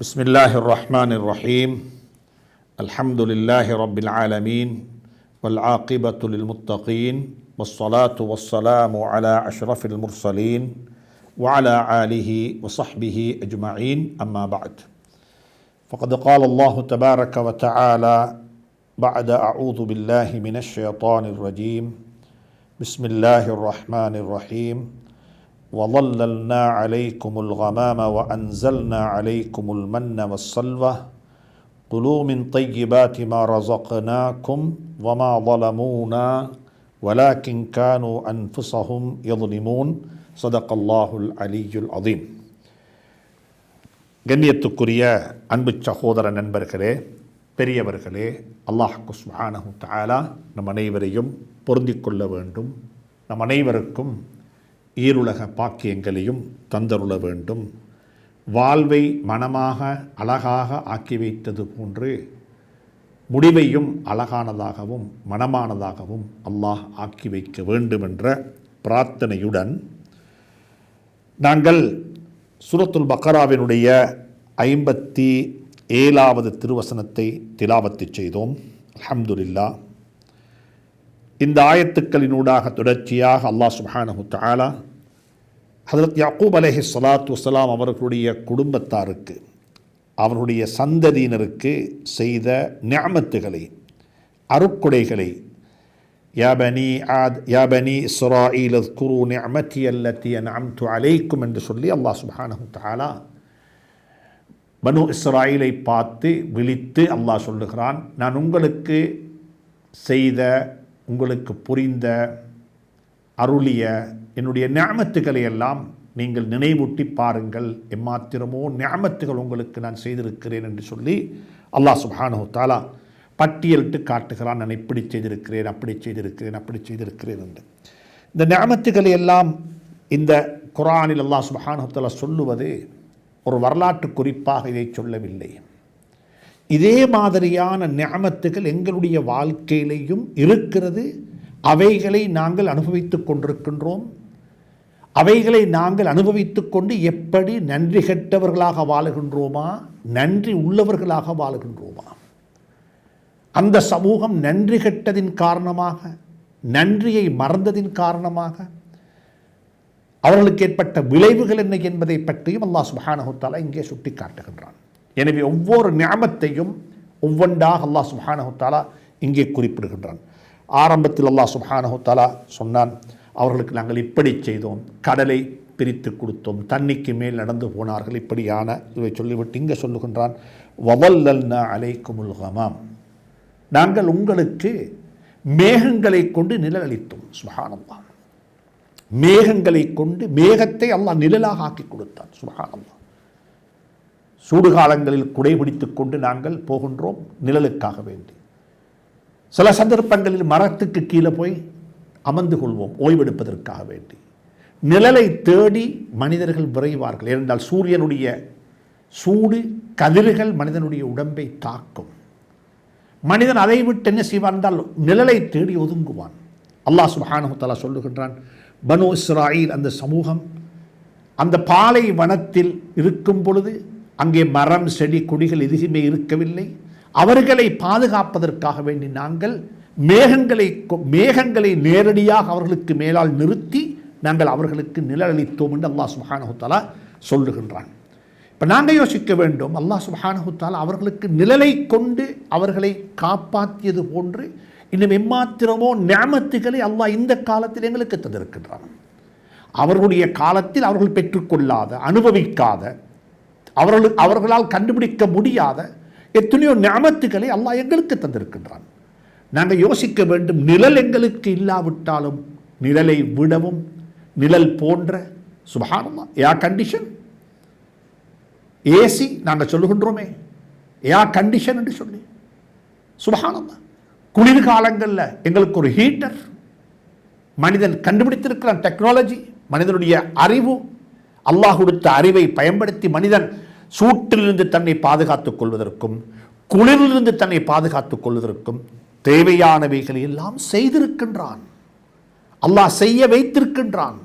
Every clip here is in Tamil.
بسم الله الرحمن الرحيم. الحمد لله رب العالمين والعاقبة للمتقين والصلاة والسلام على أشرف المرسلين وعلى آله وصحبه أجمعين. أما بعد فقد قال الله تبارك وتعالى بعد أعوذ بالله من الشيطان الرجيم. بسم الله الرحمن الرحيم. وظللنا عليكم الغمام وأنزلنا عليكم المن والسلوى كلوا من طيبات ما رزقناكم وما ظلمونا ولكن كانوا أنفسهم يظلمون صدق الله العلي العظيم கண்ணியத்துக்குரிய அன்பு சகோதர நண்பர்களே பெரியவர்களே அல்லாஹ் சுப்ஹானஹு தஆலா நம் அனைவரையும் பொருந்திக் கொள்ள வேண்டும் நம் அனைவருக்கும் ஈருலக பாக்கியங்களையும் தந்தருள வேண்டும். வாழ்வை மனமாக அழகாக ஆக்கி வைத்தது போன்று முடிவையும் அழகானதாகவும் மனமானதாகவும் அல்லாஹ் ஆக்கி வைக்க வேண்டும் என்ற பிரார்த்தனையுடன் நாங்கள் சுரத்துல் பக்கராவினுடைய ஐம்பத்தி ஏழாவது திருவசனத்தை திலாவத்து செய்தோம். அலமதுல்லா இந்த ஆயத்துக்களினூடாக தொடர்ச்சியாக அல்லாஹ் சுஹானஹு தாலா ஹதரத் யாக்கூப் அலைஹி ஸலாத்து வஸலாம் அவர்களுடைய குடும்பத்தாருக்கு அவருடைய சந்ததியினருக்கு செய்த நியமத்துகளை அருக்குடைகளை யாபனி ஆத் யாபனி இஸ்ராயில் குரு நியமத்தி அல்லத்தி து அலைக்கும் என்று சொல்லி அல்லாஹ் சுப்ஹானஹு தாலா பனு இஸ்ராயிலை பார்த்து விழித்து அல்லாஹ் சொல்லுகிறான் நான் உங்களுக்கு செய்த உங்களுக்கு புரிந்த அருளிய என்னுடைய ஞாபத்துக்களை எல்லாம் நீங்கள் நினைவூட்டி பாருங்கள். எம்மாத்திரமோ ஞாபத்துகள் உங்களுக்கு நான் செய்திருக்கிறேன் என்று சொல்லி அல்லாஹ் சுப்ஹானஹு தாலா பட்டியலிட்டு காட்டுகிறான். நான் இப்படி செய்திருக்கிறேன் அப்படி செய்திருக்கிறேன் அப்படி செய்திருக்கிறேன் என்று. இந்த ஞாபத்துக்களை எல்லாம் இந்த குரானில் அல்லாஹ் சுப்ஹானஹு தாலா சொல்லுவது ஒரு வரலாற்று குறிப்பாக இதை சொல்லவில்லை. இதே மாதிரியான ஞாமத்துகள் எங்களுடைய வாழ்க்கையிலையும் இருக்கிறது. அவைகளை நாங்கள் அனுபவித்து கொண்டிருக்கின்றோம். அவைகளை நாங்கள் அனுபவித்து கொண்டு எப்படி நன்றி கெட்டவர்களாக வாழுகின்றோமா? நன்றி உள்ளவர்களாக வாழுகின்றோமா? அந்த சமூகம் நன்றி கெட்டதின் காரணமாக நன்றியை மறந்ததின் காரணமாக அவர்களுக்கு ஏற்பட்ட விளைவுகள் என்ன என்பதை பற்றியும் அல்லாஹ் சுபஹானஹுத்தாலா இங்கே சுட்டி காட்டுகின்றான் எனவே ஒவ்வொரு ஞாபத்தையும் ஒவ்வொன்றாக அல்லாஹ் சுபஹானஹுத்தாலா இங்கே குறிப்பிடுகின்றான். ஆரம்பத்தில் அல்லாஹ் சுபஹானஹுத்தாலா சொன்னான் அவர்களுக்கு நாங்கள் இப்படி செய்தோம் கடலை பிரித்து கொடுத்தோம் தண்ணிக்கு மேல் நடந்து போனார்கள் இப்படியான இவை சொல்லிவிட்டு இங்கே சொல்லுகின்றான் வவல்லல்னா அலைக்குமுல் ஹமாம் நாங்கள் உங்களுக்கு மேகங்களை கொண்டு நிழல் அளித்தோம் சுபஹானல்லா மேகங்களை கொண்டு மேகத்தை அல்லாஹ் நிழலாக ஆக்கி கொடுத்தான் சுபஹானல்லா சூடுகாலங்களில் குடைபிடித்து கொண்டு நாங்கள் போகின்றோம் நிழலுக்காக வேண்டி. சில சந்தர்ப்பங்களில் மரத்துக்கு கீழே போய் அமர்ந்து கொள்வோம் ஓய்வெடுப்பதற்காக வேண்டி. நிழலை தேடி மனிதர்கள் விரைவார்கள் ஏனென்றால் சூரியனுடைய சூடு கதிர்கள் மனிதனுடைய உடம்பை தாக்கும். மனிதன் அதை விட்டு என்ன செய்வான் என்றால் நிழலை தேடி ஒதுங்குவான். அல்லாஹ் சுபஹானஹு சொல்லுகின்றான் பனு இஸ்ராயில் அந்த சமூகம் அந்த பாலை வனத்தில் இருக்கும் பொழுது அங்கே மரம் செடி கொடிகள் எதுவுமே இருக்கவில்லை. அவர்களை பாதுகாப்பதற்காக வேண்டி நாங்கள் மேகங்களை மேகங்களை நேரடியாக அவர்களுக்கு மேலால் நிறுத்தி நாங்கள் அவர்களுக்கு நிழலளித்தோம் என்று அல்லாஹ் சுபஹானஹு சொல்லுகின்றான். இப்போ நாங்கள் யோசிக்க வேண்டும் அல்லாஹ் சுபஹானஹு அவர்களுக்கு நிழலை கொண்டு அவர்களை காப்பாற்றியது போன்று இன்னும் எம்மாத்திரமோ ஞாமத்துகளை அல்லாஹ் இந்த காலத்தில் எங்களுக்கு தந்திருக்கின்றான். அவர்களுடைய காலத்தில் அவர்கள் பெற்றுக்கொள்ளாத அனுபவிக்காத அவர்கள் அவர்களால் கண்டுபிடிக்க முடியாத எத்தனையோ ஞாபத்துக்களை அல்லாஹ் எங்களுக்கு தந்திருக்கின்றான். நாங்கள் யோசிக்க வேண்டும் நிழல் எங்களுக்கு இல்லாவிட்டாலும் நிழலை விடவும் நிழல் போன்ற சுபகானமா ஏர் கண்டிஷன் ஏசி நாங்கள் சொல்லுகின்றோமே ஏர் கண்டிஷன் என்று சொல்லி. சுபகானமா குளிர்காலங்களில் எங்களுக்கு ஒரு ஹீட்டர் மனிதன் கண்டுபிடித்திருக்கிறான் டெக்னாலஜி மனிதனுடைய அறிவு அல்லாஹ் கொடுத்த அறிவை பயன்படுத்தி மனிதன் சூட்டிலிருந்து தன்னை பாதுகாத்துக் கொள்வதற்கும் குளிரிலிருந்து தன்னை பாதுகாத்துக் கொள்வதற்கும் தேவையானவைகளை எல்லாம் செய்திருக்கின்றான். அல்லாஹ் செய்ய வைத்திருக்கின்றான்.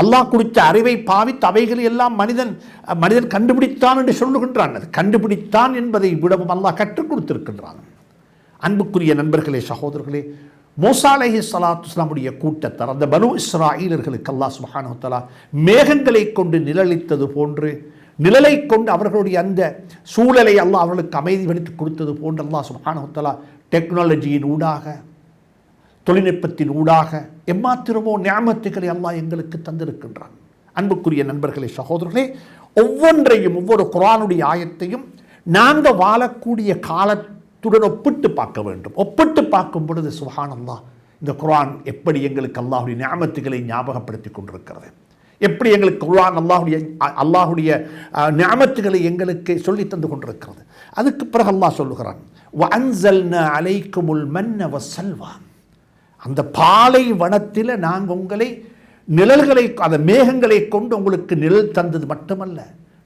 அல்லாஹ் கொடுத்த அறிவை பாவித்து அவைகளை எல்லாம் மனிதன் மனிதன் கண்டுபிடித்தான் என்று சொல்லுகின்றான். அது கண்டுபிடித்தான் என்பதை விடவும் அல்லாஹ் கற்றுக் கொடுத்திருக்கின்றான். அன்புக்குரிய நண்பர்களே சகோதரர்களே மூசா அலைஹி ஸலாத்து இஸ்லாமுடைய கூட்டத்தார் அந்த பனு இஸ்ராயிலர்களுக்கு அல்லாஹ் சுபஹானுத்தலா மேகங்களை கொண்டு நிழலித்தது போன்று நிழலை கொண்டு அவர்களுடைய அந்த சூழலை அல்லாஹ் அவர்களுக்கு அமைதி கொடுத்தது போன்று அல்லாஹ் சுபஹானுத்தலா டெக்னாலஜியின் ஊடாக தொழில்நுட்பத்தின் ஊடாக எம்மாத்திரமோ ஞாபகத்துக்களை அல்லாஹ் எங்களுக்கு தந்திருக்கின்றான். அன்புக்குரிய நண்பர்களே சகோதரர்களே ஒவ்வொன்றையும் ஒவ்வொரு குரானுடைய ஆயத்தையும் நாங்கள் வாழக்கூடிய துடன் ஒப்பிட்டு பார்க்க வேண்டும். ஒப்பிட்டு பார்க்கும் பொழுது சுஹானல்லா இந்த குரான் எப்படி எங்களுக்கு அல்லாஹுடைய ஞாபகத்துகளை ஞாபகப்படுத்தி கொண்டிருக்கிறது? எப்படி எங்களுக்கு குரான் அல்லாஹுடைய அல்லாஹுடைய ஞாபகத்துகளை எங்களுக்கு சொல்லி தந்து கொண்டிருக்கிறது? அதுக்கு பிறகு அல்லாஹ் சொல்லுகிறான் அலைக்குமுல் மன்ன வசல்வா அந்த பாலை வனத்தில் நாங்கள் உங்களை நிழல்களை அந்த மேகங்களை கொண்டு உங்களுக்கு நிழல் தந்தது மட்டுமல்ல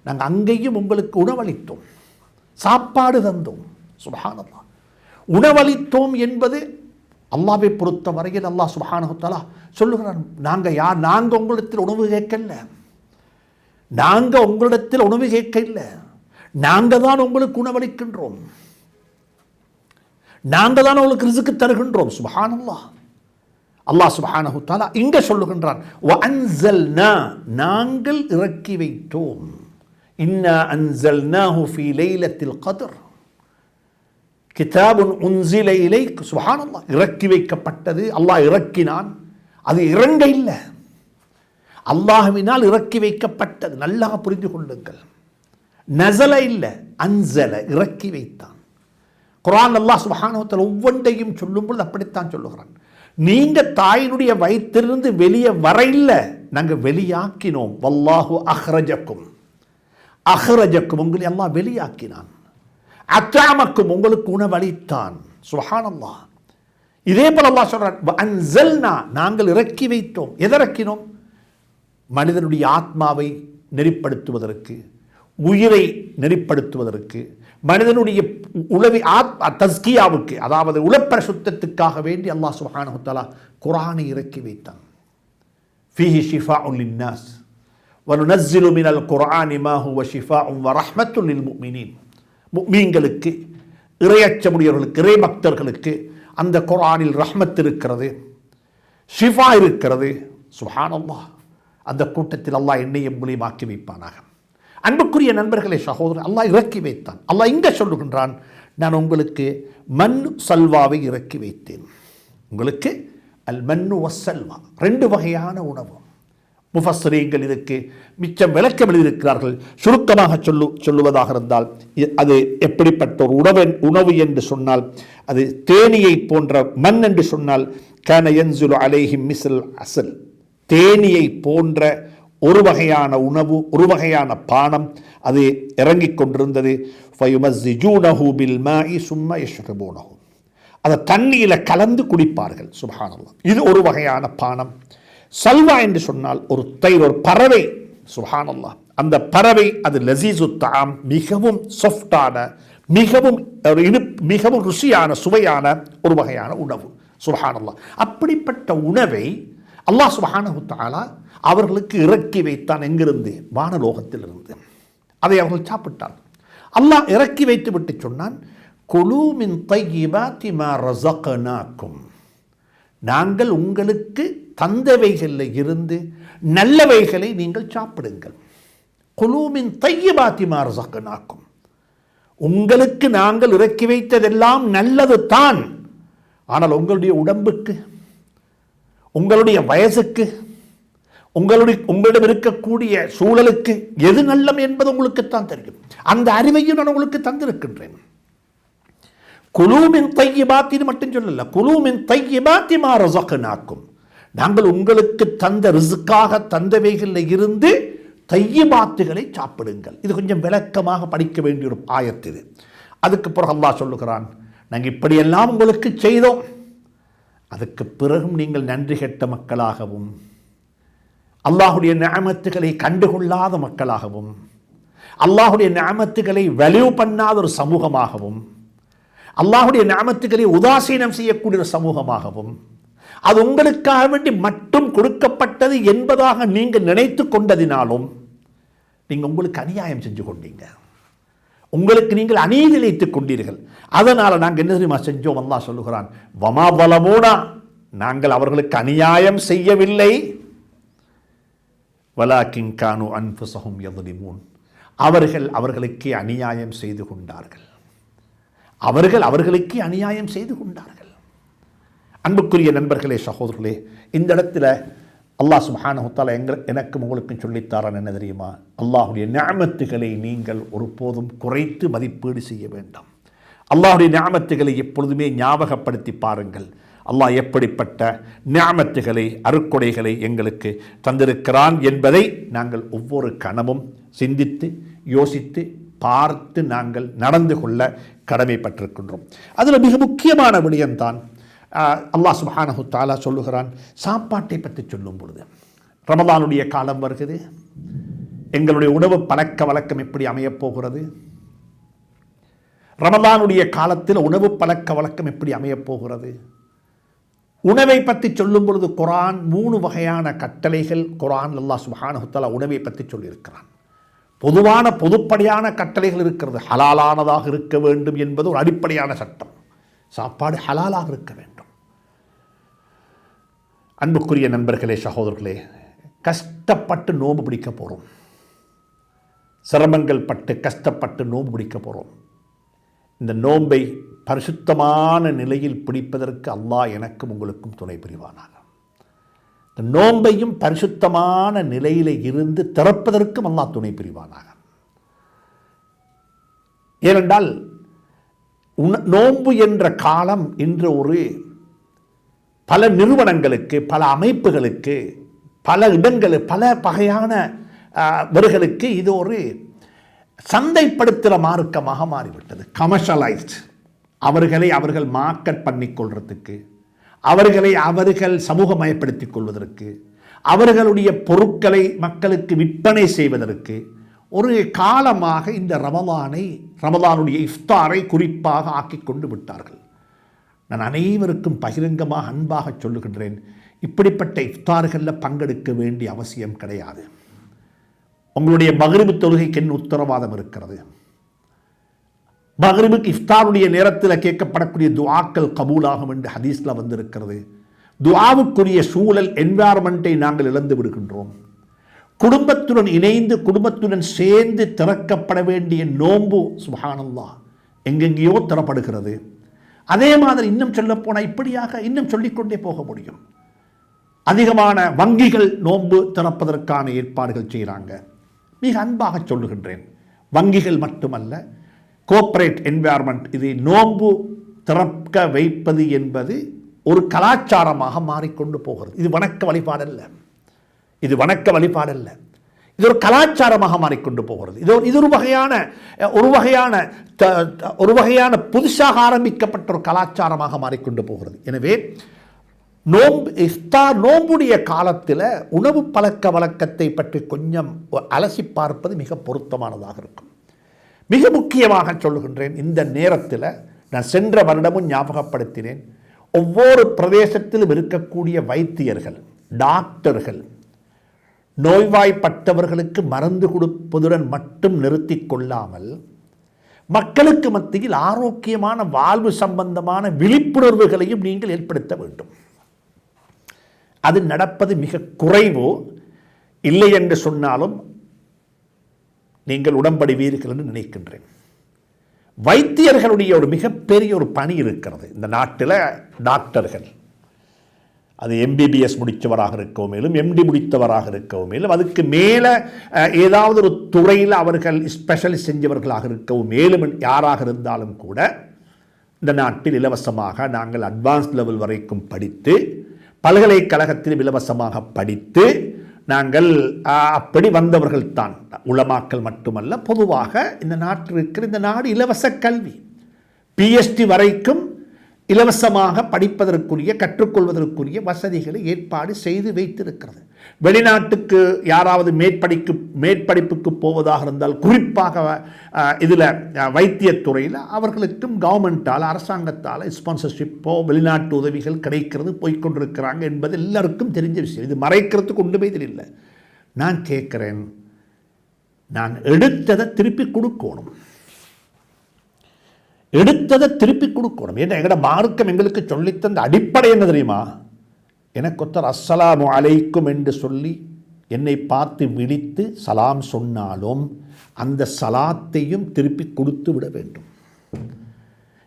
நாங்கள் அங்கேயும் உங்களுக்கு உணவளித்தோம் சாப்பாடு தந்தோம். சுபஹானல்லா உணவளித்தோம் என்பது அல்லாவை பொறுத்த வரையில் அல்லாஹ் சுபஹானகுத்தாலா சொல்லுகிறான் நாங்கள் யார் நாங்கள் உங்களிடத்தில் உணவு கேட்கல. நாங்கள் உங்களிடத்தில் உணவு கேட்கல. நாங்கள் தான் உங்களுக்கு உணவளிக்கின்றோம். நாங்கள் தான் உங்களுக்கு ரிசுக்கு தருகின்றோம். சுபஹானல்லா அல்லாஹ் சுபஹானஹு தாலா இங்க சொல்லுகின்றான் வஅன்சல்னா நாங்கள் இறக்கி வைத்தோம். இன்னா அன்சல்னாஹு ஃபி லைலத்தில் கதர். கிதாபுன் உன்சில இலை சுபஹானல்லாஹ். இறக்கி வைக்கப்பட்டது அல்லாஹ் இறக்கினான். அது இறங்க இல்லை. அல்லாஹுவினால் இறக்கி வைக்கப்பட்டது. நல்லா புரிந்து கொள்ளுங்கள். நசல இல்லை அன்சல இறக்கி வைத்தான். குரான் அல்லாஹ் சுபஹானவத்தில் ஒவ்வொன்றையும் சொல்லும் பொழுது அப்படித்தான் சொல்லுகிறான். நீங்க தாயினுடைய வயிற்றிலிருந்து வெளியே வரையில நாங்கள் வெளியாக்கினோம். வல்லாஹு அஹ்ரஜக்கும். அஹ்ரஜக்கும் உங்களை எல்லாம் வெளியாக்கினான். அத்தாமக்கும் உங்களுக்கு உணவளித்தான். சுஹானல்லாஹ் இதே போல அல்லா சொல்றான் அன்சல்னா நாங்கள் இறக்கி வைத்தோம். எதிறக்கினோம் மனிதனுடைய ஆத்மாவை நெறிப்படுத்துவதற்கு உயிரை நெறிப்படுத்துவதற்கு மனிதனுடைய உளவி ஆத் தஸ்கியாவுக்கு அதாவது உளப்பர சுத்தத்துக்காக வேண்டி அல்லாஹ் சுப்ஹானஹு குரானை இறக்கி வைத்தான். ஃபீஹி ஷிஃபாஉன் லின்னாஸ் வனுனஸ்ஸிலு மினல் குர்ஆனி மா ஹுவ ஷிஃபாஉன் வ ரஹ்மத்துன் லில் முஃமினீன். முஃமின்களுக்கு இறையச்சமுடையவர்களுக்கு இறை பக்தர்களுக்கு அந்த குரானில் ரஹ்மத் இருக்கிறது ஷிஃபா இருக்கிறது. சுப்ஹானல்லாஹ் அந்த கூட்டத்தில் அல்லாஹ் என்னையும் மூலியமாக்கி வைப்பானாக. அன்புக்குரிய நண்பர்களே சகோதரர் அல்லாஹ் இறக்கி வைத்தான். அல்லாஹ் இங்கே சொல்லுகின்றான் நான் உங்களுக்கு மண் சல்வாவை இறக்கி வைத்தேன். உங்களுக்கு அல் மண்ணு வசல்வா ரெண்டு வகையான உணவு. முஃபஸ்ரீங்கள் இதுக்கு மிச்சம் விளக்கம் எழுதியிருக்கிறார்கள் சுருக்கமாக சொல்லு சொல்லுவதாக இருந்தால் அது எப்படிப்பட்ட ஒரு உணவு உணவு என்று சொன்னால் அது தேனியை போன்ற மண் என்று சொன்னால் கேன என்சுலு அலைஹிம் மிசல் அசல். தேனியை போன்ற ஒரு வகையான உணவு ஒரு வகையான பானம் அது இறங்கிக் கொண்டிருந்தது. ஃபயுமஸ்ஸிஜூனஹு அதை தண்ணியில் கலந்து குடிப்பார்கள். சுபஹானல்லாஹ். இது ஒரு வகையான பானம். சல்வா என்று சொன்னால் ஒரு தயிர் ஒரு பறவை. சுஹானல்லா. அந்த பறவை அது லசீசு தாம் மிகவும் சாஃப்டான மிகவும் ஒரு இனிப் மிகவும் ருசியான சுவையான ஒரு வகையான உணவு. சுஹானல்லா. அப்படிப்பட்ட உணவை அல்லாஹ் சுஹானு தாலா அவர்களுக்கு இறக்கி வைத்தான் எங்கிருந்து? வானலோகத்திலிருந்து. அதை அவர்கள் சாப்பிட்டார் அல்லாஹ் இறக்கி வைத்து விட்டு சொன்னான் குலு மின் தையிபாத்தி ரசகனாக்கும் நாங்கள் உங்களுக்கு தந்தவைகளில் இருந்து நல்லவைகளை நீங்கள் சாப்பிடுங்கள். குலூமின் தைய தையிபாத்தி மா உங்களுக்கு நாங்கள் இறக்கி வைத்ததெல்லாம் நல்லது தான். ஆனால் உங்களுடைய உடம்புக்கு உங்களுடைய வயசுக்கு உங்களுடைய உங்களிடம் இருக்கக்கூடிய சூழலுக்கு எது நல்லம் என்பது உங்களுக்குத்தான் தெரியும். அந்த அறிவையும் நான் உங்களுக்கு தந்திருக்கின்றேன். குலூமின் தையிபாத்தின்னு மட்டும் சொல்லல. குலூமின் தையிபாத்தி மா ரஸக்னாக்கும் நாங்கள் உங்களுக்கு தந்த ரிசுக்காக தந்தவைகளில் இருந்து தையமாத்துகளை சாப்பிடுங்கள். இது கொஞ்சம் விளக்கமாக படிக்க வேண்டிய ஒரு ஆயத்து இது. அதுக்கு பிறகு அல்லாஹ் சொல்லுகிறான் நாங்கள் இப்படியெல்லாம் உங்களுக்கு செய்தோம். அதுக்கு பிறகும் நீங்கள் நன்றி கெட்ட மக்களாகவும் அல்லாஹுடைய நியமத்துகளை கண்டுகொள்ளாத மக்களாகவும் அல்லாஹுடைய நியமத்துகளை வலிவு பண்ணாத ஒரு சமூகமாகவும் அல்லாஹுடைய நியமத்துகளை உதாசீனம் செய்யக்கூடிய ஒரு சமூகமாகவும் அது உங்களுக்காக வேண்டி மட்டும் கொடுக்கப்பட்டது என்பதாக நீங்கள் நினைத்து கொண்டதினாலும் நீங்கள் உங்களுக்கு அநியாயம் செஞ்சு கொண்டீங்க. உங்களுக்கு நீங்கள் அநீதி இழைத்துக் கொண்டீர்கள். அதனால் நாங்கள் என்ன தெரியுமா செஞ்சோம்? அல்லா சொல்லுகிறான் வமா பலமூனா நாங்கள் அவர்களுக்கு அநியாயம் செய்யவில்லை. வலாக்கின் கானு அன்புசகும் எதுலிமூன் அவர்கள் அவர்களுக்கு அநியாயம் செய்து கொண்டார்கள். அவர்கள் அவர்களுக்கு அநியாயம் செய்து கொண்டார்கள். அன்புக்குரிய நண்பர்களே சகோதரர்களே இந்த இடத்துல அல்லாஹ் சுபானஹுத்தால எங்கள் எனக்கும் உங்களுக்கும் சொல்லித்தாரான் என்ன தெரியுமா? அல்லாஹுடைய ஞாபத்துகளை நீங்கள் ஒருபோதும் குறைத்து மதிப்பீடு செய்ய வேண்டாம். அல்லாஹுடைய ஞாபத்துகளை எப்பொழுதுமே ஞாபகப்படுத்தி பாருங்கள். அல்லாஹ் எப்படிப்பட்ட ஞாபத்துகளை அருக்கொடைகளை எங்களுக்கு தந்திருக்கிறான் என்பதை நாங்கள் ஒவ்வொரு கணமும் சிந்தித்து யோசித்து பார்த்து நாங்கள் நடந்து கொள்ள கடமைப்பட்டிருக்கின்றோம். அதில் மிக முக்கியமான விடயம்தான் அல்லாஹ் சுபஹானஹு தாலா சொல்லுகிறான் சாப்பாட்டை பற்றி சொல்லும் பொழுது ரமதானுடைய காலம் வருகிறது. எங்களுடைய உணவு பழக்க வழக்கம் எப்படி அமையப் போகிறது? ரமலானுடைய காலத்தில் உணவு பழக்க வழக்கம் எப்படி அமையப் போகிறது? உணவை பற்றி சொல்லும் பொழுது குரான் மூணு வகையான கட்டளைகள் குரான் அல்லாஹ் சுப்ஹானஹு உணவை பற்றி சொல்லியிருக்கிறான். பொதுவான பொதுப்படையான கட்டளைகள் இருக்கிறது ஹலாலானதாக இருக்க வேண்டும் என்பது ஒரு அடிப்படையான சட்டம். சாப்பாடு ஹலாலாக இருக்க வேண்டும். அன்புக்குரிய நண்பர்களே சகோதரர்களே கஷ்டப்பட்டு நோம்பு பிடிக்க போகிறோம் சிரமங்கள் பட்டு கஷ்டப்பட்டு நோம்பு பிடிக்க போகிறோம் இந்த நோன்பை பரிசுத்தமான நிலையில் பிடிப்பதற்கு அல்லாஹ் எனக்கும் உங்களுக்கும் துணை புரிவானாக. இந்த நோன்பையும் பரிசுத்தமான நிலையில் இருந்து திறப்பதற்கும் அல்லாஹ் துணை புரிவானாக. ஏனென்றால் உண நோன்பு என்ற காலம் இன்று ஒரு பல நிறுவனங்களுக்கு பல அமைப்புகளுக்கு பல இடங்கள் பல வகையான வர்களுக்கு இது ஒரு சந்தைப்படுத்துகிற மார்க்கமாக மாறிவிட்டது. கமர்ஷியலைஸ்ட் அவர்களை அவர்கள் மார்க்கெட் பண்ணிக்கொள்றதுக்கு அவர்களை அவர்கள் சமூகமயப்படுத்திக் கொள்வதற்கு அவர்களுடைய பொருட்களை மக்களுக்கு விற்பனை செய்வதற்கு ஒரு காலமாக இந்த ரமலானை ரமலானுடைய இஃப்தாரை குறிப்பாக ஆக்கி கொண்டு விட்டார்கள். நான் அனைவருக்கும் பகிரங்கமாக அன்பாக சொல்லுகின்றேன். இப்படிப்பட்ட இஃப்தார்களில் பங்கெடுக்க வேண்டிய அவசியம் கிடையாது. உங்களுடைய மகிழ்வு தொழுகைக்கு என்ன உத்தரவாதம் இருக்கிறது? மகிழ்வுக்கு இஃப்தாருடைய நேரத்தில் கேட்கப்படக்கூடிய துவாக்கள் கபூலாகும் என்று ஹதீஸில் வந்திருக்கிறது. துவாவுக்குரிய சூழல் என்வாரன்மெண்ட்டை நாங்கள் இழந்து விடுகின்றோம். குடும்பத்துடன் இணைந்து குடும்பத்துடன் சேர்ந்து திறக்கப்பட வேண்டிய நோன்பு சுபஹானல்லா எங்கெங்கேயோ திறப்படுகிறது. அதே மாதிரி இன்னும் சொல்லப்போனால் இப்படியாக இன்னும் சொல்லிக்கொண்டே போக முடியும். அதிகமான வங்கிகள் நோன்பு திறப்பதற்கான ஏற்பாடுகள் செய்கிறாங்க மிக அன்பாக சொல்லுகின்றேன். வங்கிகள் மட்டுமல்ல கோஆப்ரேட் என்வாயர்மெண்ட் இது நோன்பு திறக்க வைப்பது என்பது ஒரு கலாச்சாரமாக மாறிக்கொண்டு போகிறது. இது வணக்க வழிபாடல்ல. இது வணக்க வழிபாடல்ல. இது ஒரு கலாச்சாரமாக மாறிக்கொண்டு போகிறது. இது ஒரு இது ஒரு வகையான ஒரு வகையான த- த- ஒரு வகையான புதுசாக ஆரம்பிக்கப்பட்ட ஒரு கலாச்சாரமாக மாறிக்கொண்டு போகிறது. எனவே நோம்பு இஃப்தார் நோம்புடைய காலத்தில் உணவு பழக்க வழக்கத்தை பற்றி கொஞ்சம் அலசி பார்ப்பது மிக பொருத்தமானதாக இருக்கும். மிக முக்கியமாக சொல்லுகின்றேன் இந்த நேரத்தில் நான் சென்ற வருடமும் ஞாபகப்படுத்தினேன் ஒவ்வொரு பிரதேசத்திலும் இருக்கக்கூடிய வைத்தியர்கள் டாக்டர்கள் நோய்வாய்ப்பட்டவர்களுக்கு மருந்து கொடுப்பதுடன் மட்டும் நிறுத்தி கொள்ளாமல் மக்களுக்கு மத்தியில் ஆரோக்கியமான வாழ்வு சம்பந்தமான விழிப்புணர்வுகளையும் நீங்கள் ஏற்படுத்த வேண்டும். அது நடப்பது மிக குறைவோ. இல்லை என்று சொன்னாலும் நீங்கள் உடன்படுவீர்கள் என்று நினைக்கின்றேன். வைத்தியர்களுடைய ஒரு மிகப்பெரிய ஒரு பணி இருக்கிறது. இந்த நாட்டில் டாக்டர்கள் அது எம்பிபிஎஸ் முடித்தவராக இருக்கவும் மேலும் எம்டி முடித்தவராக இருக்கவும் மேலும் அதுக்கு மேலே ஏதாவது ஒரு துறையில் அவர்கள் ஸ்பெஷலிஸ்ட் செஞ்சவர்களாக இருக்கவும் மேலும் யாராக இருந்தாலும் கூட இந்த நாட்டில் இலவசமாக நாங்கள் அட்வான்ஸ் லெவல் வரைக்கும் படித்து பல்கலைக்கழகத்தில் இலவசமாக படித்து நாங்கள் அப்படி வந்தவர்கள் தான். உளமாக்கல் மட்டுமல்ல பொதுவாக இந்த நாட்டில் இருக்கிற இந்த நாடு இலவச கல்வி. பிஎஸ்டி வரைக்கும் இலவசமாக படிப்பதற்குரிய கற்றுக்கொள்வதற்குரிய வசதிகளை ஏற்பாடு செய்து வைத்திருக்கிறது. வெளிநாட்டுக்கு யாராவது மேற்படிக்கு மேற்படிப்புக்கு போவதாக இருந்தால் குறிப்பாக இதில் வைத்தியத்துறையில் அவர்களுக்கும் கவர்மெண்ட்டால் அரசாங்கத்தால் ஸ்பான்சர்ஷிப்போ வெளிநாட்டு உதவிகள் கிடைக்கிறது போய்க்கொண்டிருக்கிறாங்க என்பது எல்லாருக்கும் தெரிஞ்ச விஷயம். இது மறைக்கிறதுக்கு ஒன்றுமே இல்லை. நான் கேட்குறேன் நான் எடுத்ததை திருப்பி கொடுக்கணும். எடுத்ததை திருப்பி கொடுக்கணும். ஏன்னா எங்களோட மார்க்கம் எங்களுக்கு சொல்லித்தந்த அடிப்படை என்ன தெரியுமா? எனக்கு ஒருத்தர் அஸ்ஸலாமு அலைக்கும் என்று சொல்லி என்னை பார்த்து விழித்து சலாம் சொன்னாலும் அந்த சலாத்தையும் திருப்பி கொடுத்து விட வேண்டும்.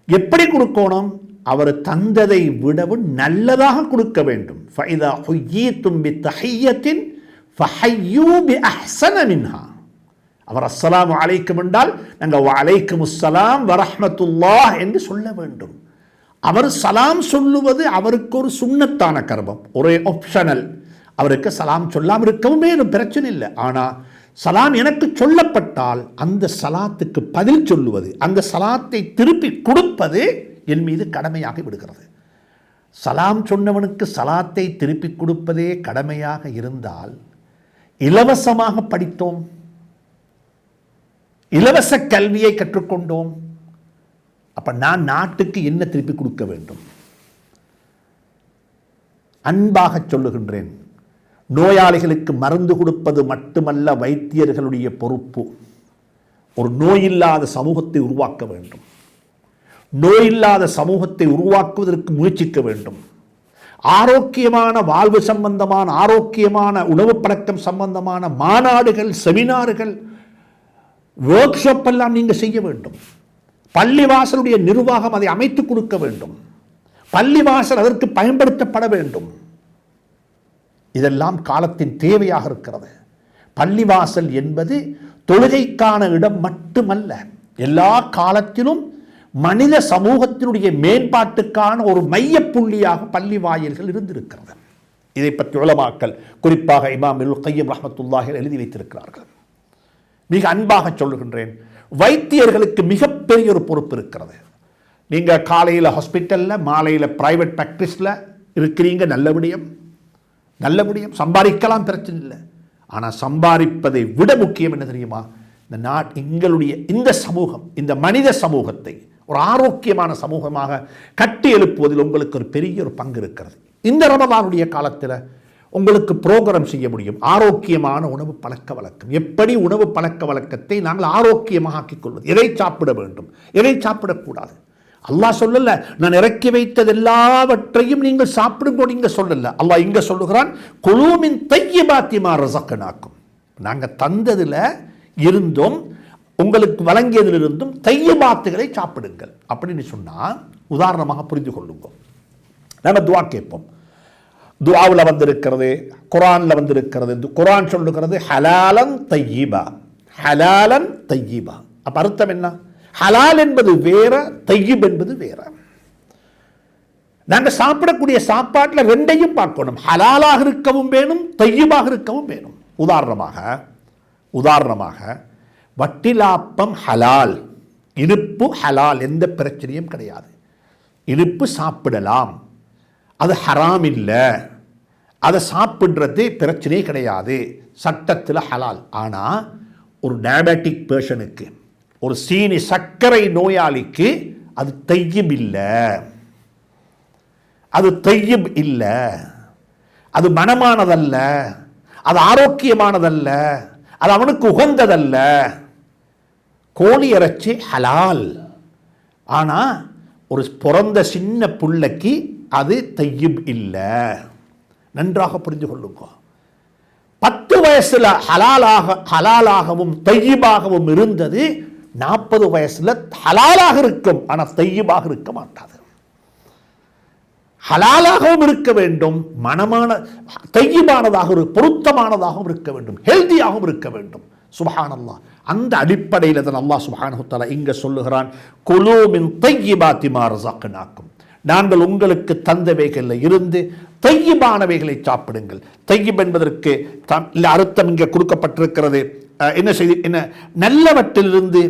எப்படி கொடுக்கணும்? அவர் தந்ததை விடவும் நல்லதாக கொடுக்க வேண்டும். ஃபைதா ஹுய்யீத்தும் பி தஹியத்தின் ஃபஹையூ பி அஹ்சன மின்ஹா. அவர் அஸ்ஸலாமு அழைக்கும் என்றால் நாங்கள் அழைக்கும் அஸ்ஸலாம் வரஹ்மத்துல்லாஹ் என்று சொல்ல வேண்டும். அவர் சலாம் சொல்லுவது அவருக்கு ஒரு சுண்ணத்தான கர்மம் ஒரே ஆப்ஷனல் அவருக்கு சலாம் சொல்லாமல் இருக்கவும் மேலும் பிரச்சனை இல்லை. ஆனால் சலாம் எனக்கு சொல்லப்பட்டால் அந்த சலாத்துக்கு பதில் சொல்லுவது அந்த சலாத்தை திருப்பி கொடுப்பது என் மீது கடமையாகி விடுகிறது. சலாம் சொன்னவனுக்கு சலாத்தை திருப்பி கொடுப்பதே கடமையாக இருந்தால் இலவசமாக படித்தோம். இலவச கல்வியை கற்றுக்கொண்டோம். அப்ப நான் நாட்டுக்கு என்ன திருப்பி கொடுக்க வேண்டும்? அன்பாக சொல்லுகின்றேன். நோயாளிகளுக்கு மருந்து கொடுப்பது மட்டுமல்ல வைத்தியர்களுடைய பொறுப்பு. ஒரு நோயில்லாத சமூகத்தை உருவாக்க வேண்டும். நோயில்லாத சமூகத்தை உருவாக்குவதற்கு முயற்சிக்க வேண்டும். ஆரோக்கியமான வாழ்வு சம்பந்தமான ஆரோக்கியமான உணவு பழக்கம் சம்பந்தமான மாநாடுகள் செமினார்கள் ஒர்க் ஷாப் எல்லாம் நீங்கள் செய்ய வேண்டும். பள்ளிவாசலுடைய நிர்வாகம் அதை அமைத்துக் கொடுக்க வேண்டும். பள்ளிவாசல் அதற்கு பயன்படுத்தப்பட வேண்டும். இதெல்லாம் காலத்தின் தேவையாக இருக்கிறது. பள்ளிவாசல் என்பது தொழுகைக்கான இடம் மட்டுமல்ல எல்லா காலத்திலும் மனித சமூகத்தினுடைய மேம்பாட்டுக்கான ஒரு மையப்புள்ளியாக பள்ளி வாயில்கள் இருந்திருக்கிறது. இதை பற்றி உலமாக்கல் குறிப்பாக இமாம் கையம் ரஹமத்துல்லாஹில் எழுதி வைத்திருக்கிறார்கள். மிக அன்பாக சொல்லுகின்றேன். வைத்தியர்களுக்கு மிகப்பெரிய ஒரு பொறுப்பு இருக்கிறது. நீங்கள் காலையில் ஹாஸ்பிட்டலில் மாலையில் ப்ரைவேட் ப்ராக்டிஸில் இருக்கிறீங்க நல்ல விடயம். நல்ல விடயம். சம்பாதிக்கலாம் பிரச்சனை இல்லை. ஆனால் சம்பாதிப்பதை விட முக்கியம் என்ன தெரியுமா? இந்த நாட் எங்களுடைய இந்த சமூகம் இந்த மனித சமூகத்தை ஒரு ஆரோக்கியமான சமூகமாக கட்டி எழுப்புவதில் உங்களுக்கு ஒரு பெரிய ஒரு பங்கு இருக்கிறது. இந்த ரமதானுடைய காலத்தில் உங்களுக்கு புரோகிராம் செய்ய முடியும். ஆரோக்கியமான உணவு பழக்க வழக்கம். எப்படி உணவு பழக்க வழக்கத்தை நாங்கள் ஆரோக்கியமாக ஆக்கிக் கொள்வது? எதை சாப்பிட வேண்டும்? எதை சாப்பிடக்கூடாது? அல்லாஹ் சொல்லல நான் இறக்கி வைத்தது எல்லாவற்றையும் நீங்கள் சாப்பிடுங்கோடு இங்கே சொல்லல. அல்லாஹ் இங்கே சொல்லுகிறான் குழுமின் தையபாத்திமா ரசக்கனாக்கும் நாங்கள் தந்ததில் இருந்தும் உங்களுக்கு வழங்கியதிலிருந்தும் தைய பாத்துகளை சாப்பிடுங்கள் அப்படின்னு சொன்னால் உதாரணமாக புரிந்து கொள்ளுங்க. நம்ம துவா கேட்போம். துவாவில் வந்திருக்கிறது குரானில் வந்திருக்கிறது. குரான் சொல்லுகிறது ஹலாலன் தையீபா ஹலாலன் தையீபா அப்போ அர்த்தம் என்ன? ஹலால் என்பது வேற தையீப் என்பது வேற. நாங்கள் சாப்பிடக்கூடிய சாப்பாட்டில் ரெண்டையும் பார்க்கணும். ஹலாலாக இருக்கவும் வேணும் தையீபாக இருக்கவும் வேணும். உதாரணமாக உதாரணமாக வட்டிலாப்பம் ஹலால். இனிப்பு ஹலால் எந்த பிரச்சனையும் கிடையாது. இனிப்பு சாப்பிடலாம். அது ஹராம் இல்லை. அதை சாப்பிட்றது பிரச்சனையே கிடையாது. சட்டத்தில் ஹலால். ஆனால் ஒரு டயபெட்டிக் பேர்ஷனுக்கு ஒரு சீனி சர்க்கரை நோயாளிக்கு அது தையும் இல்லை. அது தையும் இல்லை. அது மனமானதல்ல. அது ஆரோக்கியமானதல்ல. அது அவனுக்கு உகந்ததல்ல. கோழி இறைச்சி ஹலால். ஆனால் ஒரு பிறந்த சின்ன பிள்ளைக்கு அது தையிப் இல்லை. நன்றாக புரிந்து கொள்ளுங்க பத்து வயசுல ஹலாலாக ஹலாலாகவும் தையீபாகவும் இருந்தது நாற்பது வயசுல ஹலாலாக இருக்கும். ஆனால் தையீபாக இருக்க மாட்டாது. ஹலாலாகவும் இருக்க வேண்டும். மனமான தையீபானதாக ஒரு பொருத்தமானதாகவும் இருக்க வேண்டும். ஹெல்தியாகவும் இருக்க வேண்டும். சுபஹானல்லா அந்த அடிப்படையில் தான் அல்லாஹ் சுபஹானஹு தஆலா இங்க சொல்லுகிறான் குலூமின் தையிபாத்தி மா நாக்கும் நாங்கள் உங்களுக்கு தந்தவைகளில் இருந்து தையிபானவைகளை சாப்பிடுங்கள். தையப் என்பதற்கு இல்லை அர்த்தம் இங்கே கொடுக்கப்பட்டிருக்கிறது. என்ன செய்தி என்ன நல்லவற்றிலிருந்து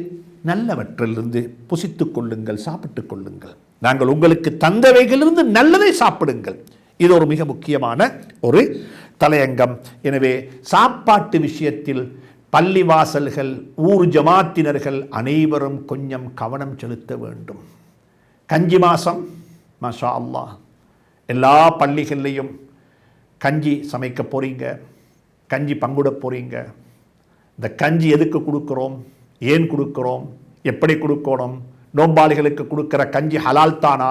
நல்லவற்றிலிருந்து புசித்துக் கொள்ளுங்கள் சாப்பிட்டுக் கொள்ளுங்கள். நாங்கள் உங்களுக்கு தந்தவைகளிலிருந்து நல்லதை சாப்பிடுங்கள். இது ஒரு மிக முக்கியமான ஒரு தலையங்கம். எனவே சாப்பாட்டு விஷயத்தில் பள்ளிவாசல்கள் ஊர் ஜமாத்தினர்கள் அனைவரும் கொஞ்சம் கவனம் செலுத்த வேண்டும். கஞ்சி மாதம் மஷா அல்லாஹ் எல்லா பள்ளிகள்லேயும் கஞ்சி சமைக்க போகிறீங்க கஞ்சி பங்குட போகிறீங்க இந்த கஞ்சி எதுக்கு கொடுக்குறோம்? ஏன் கொடுக்குறோம்? எப்படி கொடுக்கணும்? நோம்பாளிகளுக்கு கொடுக்குற கஞ்சி ஹலால் தானா?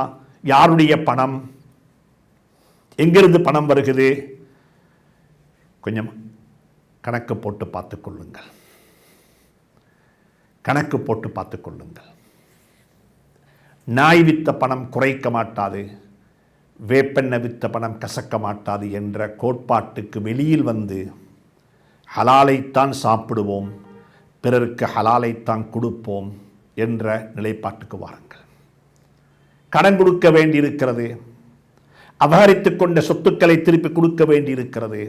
யாருடைய பணம்? எங்கிருந்து பணம் வருகுது? கொஞ்சம் கணக்கு போட்டு பார்த்து கொள்ளுங்கள். கணக்கு போட்டு பார்த்து கொள்ளுங்கள். நாய் வித்த பணம் குறைக்க மாட்டாது வேப்பெண்ணெய் வித்த பணம் கசக்க மாட்டாது என்ற கோட்பாட்டுக்கு வெளியில் வந்து ஹலாலைத்தான் சாப்பிடுவோம் பிறருக்கு ஹலாலைத்தான் கொடுப்போம் என்ற நிலைப்பாட்டுக்கு வாருங்கள். கடன் கொடுக்க வேண்டியிருக்கிறது அபகரித்து கொண்ட சொத்துக்களை திருப்பி கொடுக்க வேண்டியிருக்கிறது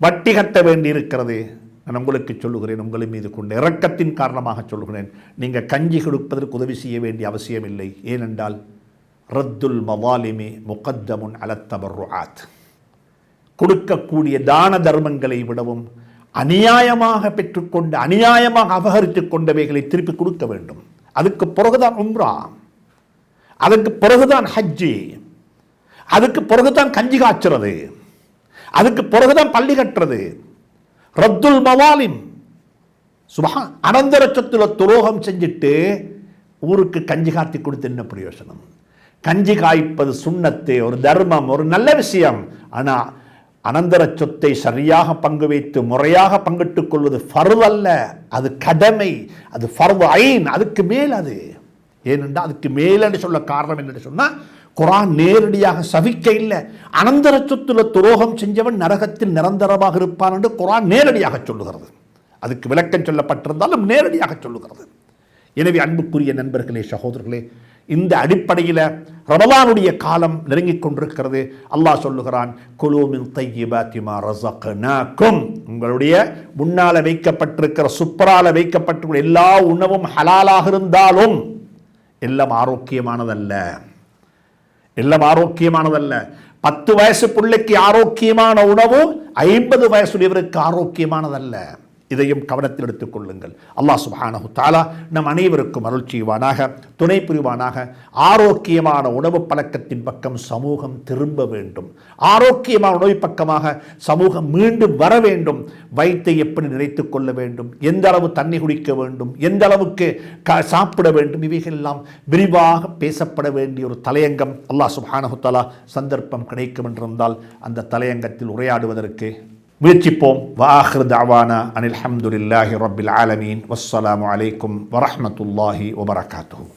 வட்டி கட்ட வேண்டியிருக்கிறது நான் உங்களுக்கு சொல்லுகிறேன் உங்களின் மீது கொண்ட இறக்கத்தின் காரணமாக சொல்லுகிறேன். நீங்கள் கஞ்சி கொடுப்பதற்கு உதவி செய்ய வேண்டிய அவசியமில்லை ஏனென்றால் ரத்துல் மவாலிமி முகத்தமுன் அலத்தபர்ருஆத் கொடுக்கக்கூடிய தான தர்மங்களை விடவும் அநியாயமாக பெற்றுக்கொண்டு அநியாயமாக அபகரித்துக் கொண்டவைகளை திருப்பி கொடுக்க வேண்டும். அதுக்கு பிறகுதான் உம்ரா. அதுக்கு பிறகுதான் ஹஜ்ஜி. அதுக்கு பிறகுதான் கஞ்சி காய்ச்சுறது. அதுக்கு பிறகுதான் பள்ளி கட்டுறது. ரத்துல் மவாலிம் சுபா அனந்தர சொத்துல துரோகம் செஞ்சுட்டு ஊருக்கு கஞ்சி காத்தி கொடுத்து என்ன பிரயோஜனம் கஞ்சி காய்ப்பது சுண்ணத்து ஒரு தர்மம் ஒரு நல்ல விஷயம். ஆனால் அனந்தர சொத்தை சரியாக பங்கு வைத்து முறையாக பங்கிட்டுக் கொள்வது ஃபர்வ் அல்ல. அது கடமை அது ஃபர்வ் ஐன் அதுக்கு மேல் அது. ஏனென்றால் அதுக்கு மேலன்னு சொல்ல காரணம் என்னன்னு சொன்னால் குரான் நேரடியாக சபிக்க இல்லை. அனந்தர சொத்துல துரோகம் செஞ்சவன் நரகத்தில் நிரந்தரமாக இருப்பான் என்று குரான் நேரடியாக சொல்லுகிறது. அதுக்கு விளக்கம் சொல்லப்பட்டிருந்தாலும் நேரடியாக சொல்லுகிறது. எனவே அன்புக்குரிய நண்பர்களே சகோதரர்களே இந்த அடிப்படையில் ரமலானுடைய காலம் நெருங்கிக் கொண்டிருக்கிறது. அல்லாஹ் சொல்லுகிறான் குலூமின் தையிபாத்திமா ரசக்னாக்கும் உங்களுடைய முன்னால் வைக்கப்பட்டிருக்கிற சுப்பரால் வைக்கப்பட்டிருக்கிற எல்லா உணவும் ஹலாலாக இருந்தாலும் எல்லாம் ஆரோக்கியமானதல்ல. எல்லாம் ஆரோக்கியமானதல்ல. பத்து வயசு பிள்ளைக்கு ஆரோக்கியமான உணவும் ஐம்பது வயசுடையவருக்கு ஆரோக்கியமானதல்ல. இதையும் கவனத்தில் எடுத்துக் கொள்ளுங்கள். அல்லாஹ் சுபானஹு தாலா நம் அனைவருக்கும் அருள் செய்வானாக துணை புரிவானாக. ஆரோக்கியமான உணவு பழக்கத்தின் பக்கம் சமூகம் திரும்ப வேண்டும். ஆரோக்கியமான உணவு பக்கமாக சமூகம் மீண்டும் வர வேண்டும். வயிற்றை எப்படி நிறைத்துக் கொள்ள வேண்டும்? எந்த அளவு தண்ணி குடிக்க வேண்டும்? எந்த அளவுக்கு க சாப்பிட வேண்டும்? இவைகளெல்லாம் விரிவாக பேசப்பட வேண்டிய ஒரு தலையங்கம் அல்லாஹ் சுபானஹு தாலா சந்தர்ப்பம் கிடைக்கும் என்றிருந்தால் அந்த தலையங்கத்தில் உரையாடுவதற்கு முயற்சிப்போம் வாஹிர் தாவானா அனில் அஹமதுல்லாஹி ரபில் ஆலமீன் வஸ்ஸலாமு அலைக்கும் வரஹ்மத்துல்லாஹி வபரகாத்துஹு